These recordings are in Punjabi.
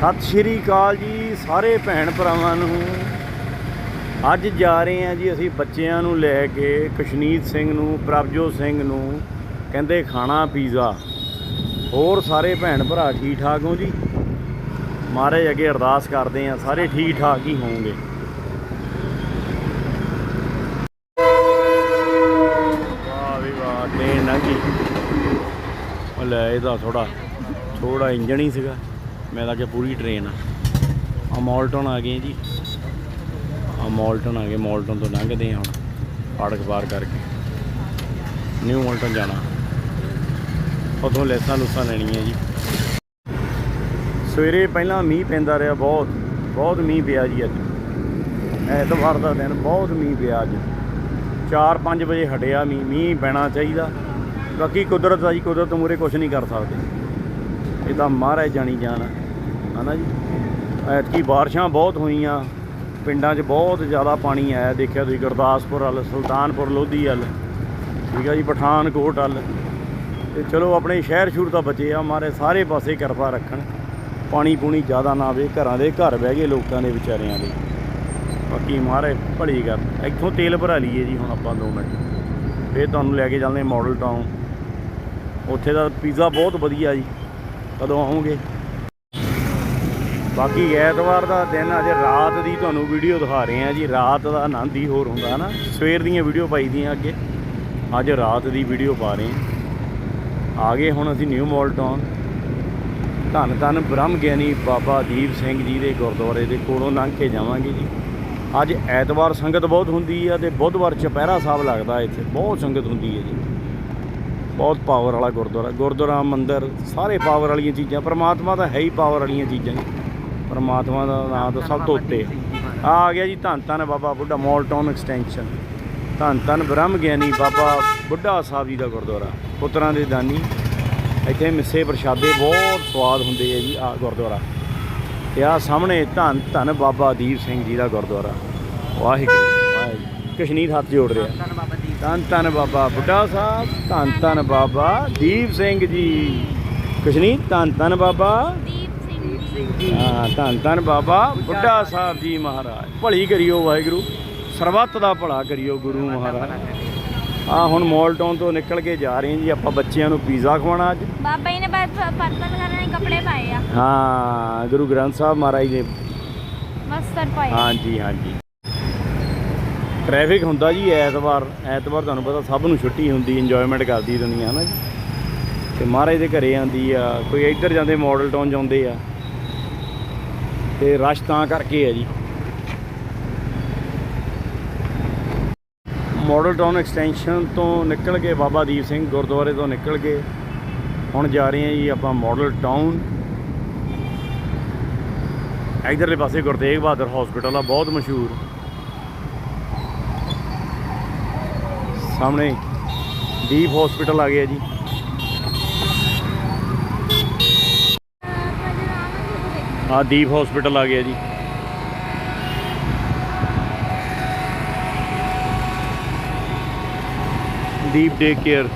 ਸਤਿ ਸ਼੍ਰੀ ਅਕਾਲ ਜੀ ਸਾਰੇ ਭੈਣ ਭਰਾਵਾਂ ਨੂੰ। ਅੱਜ ਜਾ ਰਹੇ ਹਾਂ ਜੀ ਅਸੀਂ ਬੱਚਿਆਂ ਨੂੰ ਲੈ ਕੇ ਕਸ਼ਨੀਤ ਸਿੰਘ ਨੂੰ, ਪ੍ਰਭਜੋਤ ਸਿੰਘ ਨੂੰ, ਕਹਿੰਦੇ ਖਾਣਾ, ਪੀਜ਼ਾ। ਹੋਰ ਸਾਰੇ ਭੈਣ ਭਰਾ ਠੀਕ ਠਾਕ ਹੋ ਜੀ? ਮਹਾਰਾਜ ਅੱਗੇ ਅਰਦਾਸ ਕਰਦੇ ਹਾਂ, ਸਾਰੇ ਠੀਕ ਠਾਕ ਹੀ ਹੋਣਗੇ। ਵਾਹ ਵੀ ਵਾਹ, ਟ੍ਰੇਨ ਲੰਘੀ ਉਹ ਲੈ ਇਹਦਾ ਥੋੜਾ ਥੋੜਾ ਇੰਜਣ ਹੀ ਸੀਗਾ। ਮੈਂ ਤਾਂ ਕਿ ਪੂਰੀ ਟ੍ਰੇਨ ਆ। ਆ ਆ ਗਏ ਜੀ। ਆ ਮੋਲਟਨ ਆ ਗਏ। ਮੌਲਟਨ ਤੋਂ ਲੰਘਦੇ ਹਾਂ ਹੁਣ ਫਾੜਕ ਪਾਰ ਕਰਕੇ। ਨਿਊ ਮੋਲਟਨ ਜਾਣਾ। ਉਦੋਂ ਲੈਸਾਂ ਲੁਸਾਂ ਲੈਣੀਆਂ ਜੀ। ਸਵੇਰੇ ਪਹਿਲਾਂ ਮੀਂਹ ਪੈਂਦਾ ਰਿਹਾ ਬਹੁਤ। ਬਹੁਤ ਮੀਂਹ ਪਿਆ ਜੀ ਅੱਜ। ਐਤਵਾਰ ਦਾ ਦਿਨ ਬਹੁਤ ਮੀਂਹ ਪਿਆ ਅੱਜ। 4-5 ਵਜੇ ਹਟਿਆ ਮੀਂਹ। ਮੀਂਹ ਪੈਣਾ ਚਾਹੀਦਾ। ਬਾਕੀ ਕੁਦਰਤ ਆ ਜੀ, ਕੁਦਰਤ ਮੂਰੇ ਕੁਝ ਨਹੀਂ ਕਰ ਸਕਦੇ। ਇਹ ਤਾਂ ਮਹਾਰਾਜ ਜਾਣੀ ਜਾਣਾ ਹਨਾ ਜੀ? ਐਤਕੀ ਬਾਰਿਸ਼ਾਂ ਬਹੁਤ ਹੋਈਆਂ। ਪਿੰਡਾਂ 'ਚ ਬਹੁਤ ਜ਼ਿਆਦਾ ਪਾਣੀ ਆਇਆ। ਦੇਖਿਆ ਤੁਸੀਂ ਗੁਰਦਾਸਪੁਰ ਵੱਲ, ਸੁਲਤਾਨਪੁਰ, ਲੋਧੀ ਵੱਲ। ਠੀਕ ਆ ਜੀ, ਪਠਾਨਕੋਟ ਵੱਲ। ਤੇ ਚਲੋ ਆਪਣੇ ਸ਼ਹਿਰ ਸ਼ੁਰੂ ਤਾਂ ਬਚੇ ਆ। ਮਾਰੇ ਸਾਰੇ ਪਾਸੇ ਕਿਰਪਾ ਰੱਖਣ। ਪਾਣੀ ਪੂਣੀ ਜ਼ਿਆਦਾ ਨਾ ਆਵੇ। ਘਰਾਂ ਦੇ ਘਰ ਬਹਿ ਗਏ ਲੋਕਾਂ ਦੇ ਵਿਚਾਰਿਆਂ ਦੇ। ਬਾਕੀ ਮਾਰੇ ਭਲੀ ਗੱਲ। ਇੱਥੋਂ ਤੇਲ ਭਰਾ ਲਈਏ ਜੀ ਹੁਣ ਆਪਾਂ 2 ਮਿੰਟ। ਫੇਰ ਤੁਹਾਨੂੰ ਲੈ ਕੇ ਚੱਲਦੇ ਮਾਡਲ ਟਾਊਨ। ਉੱਥੇ ਦਾ ਪੀਜ਼ਾ ਬਹੁਤ ਵਧੀਆ ਜੀ। ਕਦੋਂ ਆਉਂਗੇ ਬਾਕੀ ਐਤਵਾਰ ਦਾ ਦਿਨ ਅੱਜ ਰਾਤ ਦੀ ਤੁਹਾਨੂੰ ਵੀਡੀਓ ਦਿਖਾ ਰਹੇ ਹਾਂ ਜੀ, ਰਾਤ ਦਾ ਆਨੰਦ ਹੀ ਹੋਰ ਹੁੰਦਾ ਨਾ ਸਵੇਰ ਦੀਆਂ ਵੀਡੀਓ ਪਾਈ ਦੀਆਂ ਅੱਗੇ। ਅੱਜ ਰਾਤ ਦੀ ਵੀਡੀਓ ਪਾ ਰਹੇ ਹਾਂ। ਆ ਗਏ ਹੁਣ ਅਸੀਂ ਨਿਊ ਮਾਲ ਟਾਊਨ। ਧੰਨ ਧੰਨ ਬ੍ਰਹਮ ਗਿਆਨੀ ਬਾਬਾ ਦੀਪ ਸਿੰਘ ਜੀ ਦੇ ਗੁਰਦੁਆਰੇ ਦੇ ਕੋਲੋਂ ਲੰਘ ਕੇ ਜਾਵਾਂਗੇ ਜੀ। ਅੱਜ ਐਤਵਾਰ ਸੰਗਤ ਬਹੁਤ ਹੁੰਦੀ ਆ ਤੇ ਬੁੱਧਵਾਰ ਚੁਪਹਿਰਾ ਸਾਹਿਬ ਲੱਗਦਾ ਇੱਥੇ। ਬਹੁਤ ਸੰਗਤ ਹੁੰਦੀ ਹੈ ਜੀ। ਬਹੁਤ ਪਾਵਰ ਵਾਲਾ ਗੁਰਦੁਆਰਾ। ਗੁਰਦੁਆਰਾ, ਮੰਦਿਰ, ਸਾਰੇ ਪਾਵਰ ਵਾਲੀਆਂ ਚੀਜ਼ਾਂ। ਪਰਮਾਤਮਾ ਤਾਂ ਹੈ ਹੀ ਪਾਵਰ ਵਾਲੀਆਂ ਚੀਜ਼ਾਂ ਜੀ। ਪ੍ਰਮਾਤਮਾ ਦਾ ਨਾਮ ਤਾਂ ਸਭ ਤੋਂ ਉੱਤੇ ਆ। ਆ ਗਿਆ ਜੀ ਧੰਨ ਧੰਨ ਬਾਬਾ ਬੁੱਢਾ ਮਾਲ ਟਾਊਨ ਐਕਸਟੈਂਸ਼ਨ। ਧੰਨ ਧੰਨ ਬ੍ਰਹਮ ਗਿਆਨੀ ਬਾਬਾ ਬੁੱਢਾ ਸਾਹਿਬ ਜੀ ਦਾ ਗੁਰਦੁਆਰਾ ਪੁੱਤਰਾਂ ਦੇ ਦਾਨੀ। ਇੱਥੇ ਮਿੱਸੇ ਪ੍ਰਸ਼ਾਦੇ ਬਹੁਤ ਸਵਾਦ ਹੁੰਦੇ ਆ ਜੀ ਆ ਗੁਰਦੁਆਰਾ। ਤੇ ਆ ਸਾਹਮਣੇ ਧੰਨ ਧੰਨ ਬਾਬਾ ਦੀਪ ਸਿੰਘ ਜੀ ਦਾ ਗੁਰਦੁਆਰਾ। ਵਾਹਿਗੁਰੂ ਵਾਹਿਗੁਰੂ। ਕਸ਼ਨੀਰ ਹੱਥ ਜੋੜ ਰਿਹਾ। ਧੰਨ ਧੰਨ ਬਾਬਾ ਬੁੱਢਾ ਸਾਹਿਬ ਧੰਨ ਧੰਨ ਬਾਬਾ ਦੀਪ ਸਿੰਘ ਜੀ। ਕਸ਼ਨੀਰ ਧੰਨ ਧੰਨ ਬਾਬਾ ਸਿੰਘ ਜੀ ਹਾਂ ਧੰਨ ਧੰਨ ਬਾਬਾ ਬੁੱਢਾ ਸਾਹਿਬ ਜੀ ਮਹਾਰਾਜ। ਭਲੀ ਕਰਿਓ ਵਾਹਿਗੁਰੂ ਸਰਬੱਤ ਦਾ ਭਲਾ ਕਰਿਓ ਗੁਰੂ ਮਹਾਰਾਜ। ਆ ਹੁਣ ਮਾਲ ਟਾਊਨ ਤੋਂ ਨਿਕਲ ਕੇ ਜਾ ਰਹੇ ਹਾਂ ਜੀ ਆਪਾਂ ਬੱਚਿਆਂ ਨੂੰ ਪੀਜ਼ਾ ਖਵਾਉਣਾ ਅੱਜ। ਬਾਬਾ ਜੀ ਨੇ ਬਸ ਪਰਪਲ ਕਲਰ ਦੇ ਕੱਪੜੇ ਪਾਏ ਆ। ਹਾਂ ਗੁਰੂ ਗ੍ਰੰਥ ਸਾਹਿਬ ਮਹਾਰਾਜ ਨੇ ਮਸਤਰ ਪਾਏ ਹਾਂਜੀ ਹਾਂਜੀ। ਟ੍ਰੈਫਿਕ ਹੁੰਦਾ ਜੀ ਐਤਵਾਰ ਐਤਵਾਰ ਤੁਹਾਨੂੰ ਪਤਾ ਸਭ ਨੂੰ ਛੁੱਟੀ ਹੁੰਦੀ ਇੰਜੋਇਮੈਂਟ ਕਰਦੀ ਦੁਨੀਆ ਨਾ ਜੀ। ਤੇ ਮਹਾਰਾਜ ਦੇ ਘਰੇ ਆਂਦੀ ਆ ਕੋਈ ਇੱਧਰ ਜਾਂਦੇ ਮਾਡਲ ਟਾਊਨ ਜਾਂਦੇ ਆ। ਤੇ ਰਸ਼ ਤਾਂ ਕਰਕੇ ਹੈ ਜੀ। ਮਾਡਲ ਟਾਊਨ ਐਕਸਟੈਂਸ਼ਨ ਤੋਂ ਨਿਕਲ ਕੇ ਬਾਬਾ ਦੀਪ ਸਿੰਘ, ਗੁਰਦੁਆਰੇ ਤੋਂ ਨਿਕਲ ਕੇ ਹੁਣ ਜਾ ਰਹੇ ਹਾਂ ਜੀ ਆਪਾਂ ਮਾਡਲ ਟਾਊਨ ਇਧਰਲੇ ਪਾਸੇ ਗੁਰਤੇਗ ਬਹਾਦਰ ਹਸਪੀਟਲ ਆ, ਬਹੁਤ ਮਸ਼ਹੂਰ। ਸਾਹਮਣੇ ਦੀਪ ਹਸਪੀਟਲ ਆ ਗਿਆ ਜੀ। ਆ ਦੀਪ ਹਸਪੀਟਲ ਆ ਗਿਆ ਜੀ। Deep day care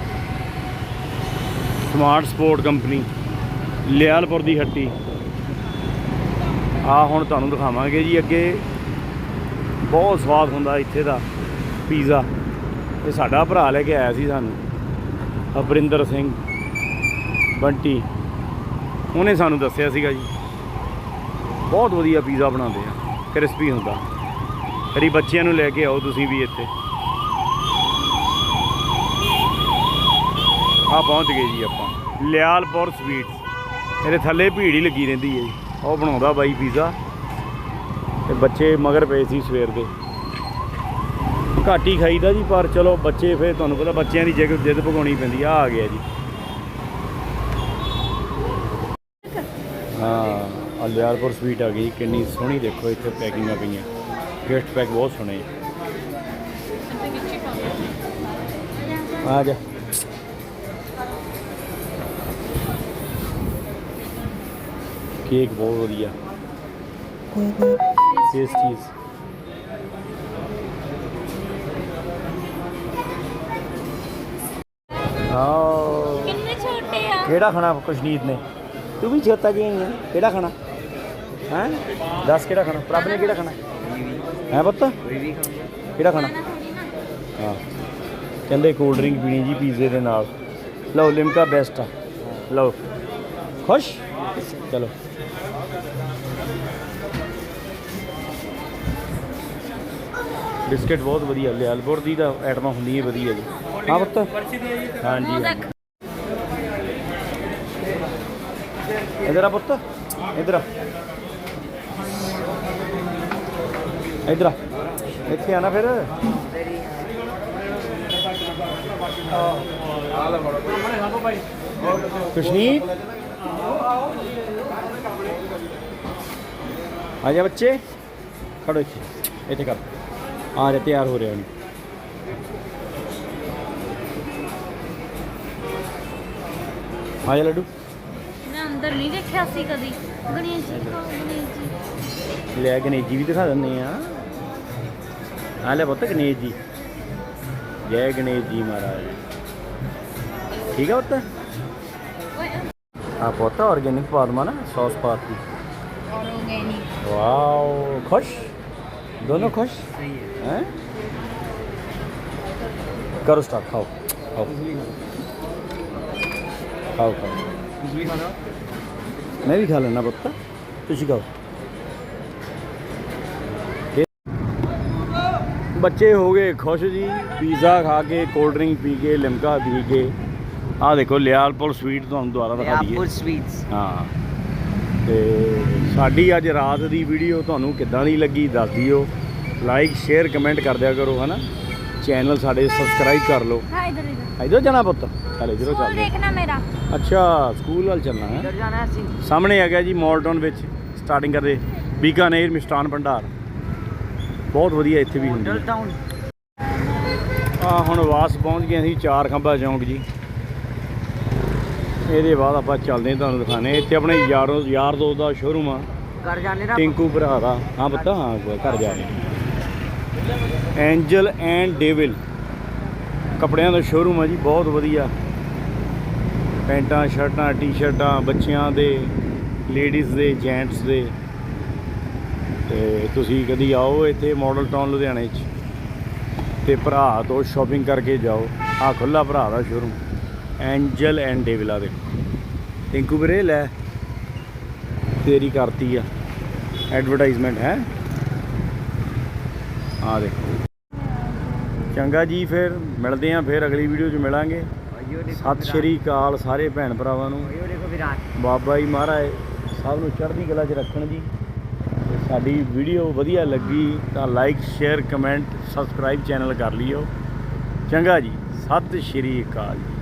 smart support company Lyallpur ਦੀ ਹੱਟੀ। ਆ ਹੁਣ ਤੁਹਾਨੂੰ ਦਿਖਾਵਾਂਗੇ ਜੀ ਅੱਗੇ। ਬਹੁਤ ਸਵਾਦ ਹੁੰਦਾ ਇੱਥੇ ਦਾ ਪੀਜ਼ਾ ਇਹ ਸਾਡਾ ਭਰਾ ਲੈ ਕੇ ਆਇਆ ਸੀ ਸਾਨੂੰ, ਅਪਰਿੰਦਰ ਸਿੰਘ ਬੰਟੀ। ਉਹਨੇ ਸਾਨੂੰ ਦੱਸਿਆ ਸੀਗਾ ਜੀ। ਬਹੁਤ ਵਧੀਆ ਪੀਜ਼ਾ ਬਣਾਉਂਦੇ ਆ, ਕ੍ਰਿਸਪੀ ਹੁੰਦਾ। ਕਰੀ ਬੱਚਿਆਂ ਨੂੰ ਲੈ ਕੇ ਆਓ ਤੁਸੀਂ ਵੀ ਇੱਥੇ। ਆ ਪਹੁੰਚ ਗਏ ਜੀ ਆਪਾਂ। ਲਿਆਲਪੁਰ ਸਵੀਟਸ ਇਹਦੇ ਥੱਲੇ ਭੀੜ ਹੀ ਲੱਗੀ ਰਹਿੰਦੀ ਹੈ ਜੀ। ਉਹ ਬਣਾਉਂਦਾ ਬਾਈ ਪੀਜ਼ਾ। ਤੇ ਬੱਚੇ ਮਗਰ ਪਏ ਸੀ ਸਵੇਰ ਦੇ। ਘੱਟ ਹੀ ਖਾਈਦਾ ਜੀ, ਪਰ ਚਲੋ ਬੱਚੇ ਫਿਰ ਤੁਹਾਨੂੰ ਪਤਾ ਬੱਚਿਆਂ ਦੀ ਜਿੱਦ ਜਿੱਦ ਭਗਾਉਣੀ ਪੈਂਦੀ ਆ ਆ ਗਿਆ ਜੀ। ਹਾਂ। ਆ ਲਿਆਲਪੁਰ ਸਵੀਟ ਆ ਗਈ ਕਿੰਨੀ ਸੋਹਣੀ ਦੇਖੋ ਇੱਥੇ ਪੈਕਿੰਗਾਂ ਪਈਆਂ ਗਿਫਟ ਪੈਕ ਬਹੁਤ ਸੋਹਣੇ ਆ ਆ ਜਾ ਕੇਕ ਬਹੁਤ ਵਧੀਆ ਟੇਸਟੀਜ਼ ਆਓ ਕਿੰਨੇ ਛੋਟੇ ਆ ਕਿਹੜਾ ਖਾਣਾ ਕਸ਼ਨੀਰ ਨੇ ਤੂੰ ਵੀ ਛੋਟਾ ਜਿਹਾ ਹੀ ਆ ਕਿਹੜਾ ਖਾਣਾ ਹੈ? ਦੱਸ ਕਿਹੜਾ ਖਾਣਾ? ਪ੍ਰਭ ਨੇ ਕਿਹੜਾ ਖਾਣਾ? ਹੈ ਪੁੱਤ? ਕਿਹੜਾ ਖਾਣਾ? ਹਾਂ। ਕਹਿੰਦੇ ਕੋਲਡ ਡਰਿੰਕ ਪੀਣੀ ਜੀ ਪੀਜ਼ੇ ਦੇ ਨਾਲ। ਲਓ, ਲਿਮਕਾ ਬੈਸਟ ਆ। ਲਓ। ਖੁਸ਼? ਚਲੋ। ਬਿਸਕਟ ਬਹੁਤ ਵਧੀਆ। ਲਿਆਲਪੁਰ ਦੀ ਤਾਂ ਆਈਟਮਾਂ ਹੁੰਦੀਆਂ ਵਧੀਆ ਜੀ। ਹਾਂ ਪੁੱਤ? ਹਾਂਜੀ ਹਾਂਜੀ। ਇੱਧਰ ਆ ਪੁੱਤ। ਇੱਧਰ ਆ। ਇੱਧਰ ਇੱਥੇ ਆ ਨਾ ਫਿਰ। ਆ ਜਾ ਬੱਚੇ। ਖੜੋ ਇੱਥੇ। ਇੱਥੇ ਕਰ। ਆ ਜਾ ਤਿਆਰ ਹੋ ਰਿਹਾ ਹੁਣ। ਆ ਜਾ ਲੱਡੂ। ਮੈਂ ਅੰਦਰ ਨਹੀਂ ਦੇਖਿਆ ਸੀ ਕਦੀ। ਗਣੇਸ਼ ਜੀ ਕੋ ਗਣੇਸ਼ ਜੀ। ਲੈ ਗਣੇਸ਼ ਜੀ ਵੀ ਦਿਖਾ ਦਿੰਦੇ ਆ। ਹਾਲੇ ਪੁੱਤ ਗਣੇਸ਼ ਜੀ। ਜੈ ਗਣੇਸ਼ ਜੀ ਮਹਾਰਾਜ। ਠੀਕ ਹੈ ਪੁੱਤ? ਆ ਪੁੱਤ ਆਰਗੇਨਿਕ ਫਾਰਮਾ ਨਾ ਸੌਸ ਪਾਤੀ। ਆਰਗੇਨਿਕ ਵਾਓ ਖੁਸ਼? ਦੋਨੋਂ ਖੁਸ਼? ਸਹੀ ਹੈ। ਹੈ? ਕਰੋ ਸਟਾਰਟ ਖਾਓ। ਖਾਓ। ਖਾਓ ਖਾਓ। ਤੁਸੀਂ ਵੀ ਖਾਣਾ ਮੈਂ ਵੀ ਖਾ ਲੈਣਾ ਪੁੱਤ। ਤੁਸੀਂ ਖਾਓ। ਬੱਚੇ ਹੋ ਗਏ ਖੁਸ਼ ਜੀ। ਪੀਜ਼ਾ ਖਾ ਕੇ ਕੋਲਡ ਡਰਿੰਕ ਪੀ ਕੇ ਲਿਮਕਾ ਪੀ ਕੇ। ਆ ਦੇਖੋ ਲਿਆਲਪੁਰ ਸਵੀਟ ਤੁਹਾਨੂੰ ਦੁਬਾਰਾ ਦਿਖਾ ਦਈਏ। ਲਿਆਲਪੁਰ ਸਵੀਟਸ ਹਾਂ। ਤੇ ਸਾਡੀ ਅੱਜ ਰਾਤ ਦੀ ਵੀਡੀਓ ਤੁਹਾਨੂੰ ਕਿੱਦਾਂ ਦੀ ਲੱਗੀ ਦੱਸ ਦਿਓ। ਲਾਈਕ ਸ਼ੇਅਰ ਕਮੈਂਟ ਕਰ ਦਿਆ ਕਰੋ ਹਨਾ? ਚੈਨਲ ਸਾਡੇ ਸਬਸਕ੍ਰਾਈਬ ਕਰ ਲਓ। ਹਾਂ ਇਧਰ ਇਧਰ। ਇਧਰ ਜਾਣਾ ਪੁੱਤ? ਚਲੇ ਇਧਰੋਂ ਚੱਲ ਦੇਖਣਾ ਮੇਰਾ। ਅੱਛਾ ਸਕੂਲ ਵੱਲ ਚੱਲਣਾ ਹੈ? ਇਧਰ ਜਾਣਾ ਅਸੀਂ। ਸਾਹਮਣੇ ਆ ਗਿਆ ਜੀ ਮੋਲ ਟਾਊਨ ਵਿੱਚ। ਸਟਾਰਟਿੰਗ ਕਰਦੇ। ਬੀਕਾਨੇਰ ਮਿਸਟਾਨ ਭੰਡਾਰ। ਬਹੁਤ ਵਧੀਆ ਇੱਥੇ ਵੀ ਹੁੰਦੀ ਆ ਹੁਣ ਵਾਸ ਪਹੁੰਚ ਗਏ ਅਸੀਂ ਚਾਰ ਖੰਭਾ ਚੌਂਕ ਜੀ। ਇਹਦੇ ਬਾਅਦ ਆਪਾਂ ਚੱਲਦੇ ਹਾਂ ਤੁਹਾਨੂੰ ਦਿਖਾਣੇ ਇੱਥੇ ਆਪਣੇ ਯਾਰੋ ਯਾਰ ਦੋਸਤ ਦਾ ਸ਼ੋਰੂਮ ਆ। ਘਰ ਜਾਣੇ ਨਾ ਟਿੰਕੂ ਭਰਾ ਦਾ। ਹਾਂ ਪਤਾ ਹਾਂ ਘਰ ਜਾਣੇ ਐਂਜਲ ਐਂਡ ਡੇਵਿਲ ਕੱਪੜਿਆਂ ਦਾ ਸ਼ੋਰੂਮ ਆ ਜੀ ਬਹੁਤ ਵਧੀਆ। ਪੈਂਟਾਂ ਸ਼ਰਟਾਂ ਟੀ-ਸ਼ਰਟਾਂ ਬੱਚਿਆਂ ਦੇ ਲੇਡੀਜ਼ ਦੇ ਜੈਂਟਸ ਦੇ। ਤੇ ਤੁਸੀਂ ਕਦੀ ਆਓ ਇੱਥੇ ਮਾਡਲ ਟਾਊਨ ਲੁਧਿਆਣੇ 'ਚ। ਤੇ ਭਰਾ ਤੋਂ ਸ਼ਾਪਿੰਗ ਕਰਕੇ ਜਾਓ। ਆ ਖੁੱਲਾ ਭਰਾ ਦਾ ਸ਼ੋਰੂਮ ਐਂਜਲ ਐਂਡ ਡੇਵਿਲਾ ਦੇ। ਟਿੰਕੂ ਵੀਰੇ ਲੈ। ਤੇਰੀ ਕਰਤੀ ਆ। ਐਡਵਰਟਾਈਜ਼ਮੈਂਟ ਹੈ। ਆ ਦੇਖੋ। ਚੰਗਾ ਜੀ ਫਿਰ ਮਿਲਦੇ ਆਂ ਫਿਰ ਅਗਲੀ ਵੀਡੀਓ 'ਚ ਮਿਲਾਂਗੇ। ਸਤਿ ਸ਼੍ਰੀ ਅਕਾਲ ਸਾਰੇ ਭੈਣ ਭਰਾਵਾਂ ਨੂੰ। ਬਾਬਾ ਜੀ ਮਹਾਰਾਜ ਸਭ ਨੂੰ ਚੜ੍ਹਦੀ ਕਲਾ 'ਚ ਰੱਖਣ ਜੀ। ਸਾਡੀ ਵੀਡੀਓ ਵਧੀਆ ਲੱਗੀ ਤਾਂ like share comment subscribe channel ਕਰ ਲਿਓ। ਚੰਗਾ ਜੀ, ਸਤਿ ਸ਼੍ਰੀ ਅਕਾਲ ਜੀ।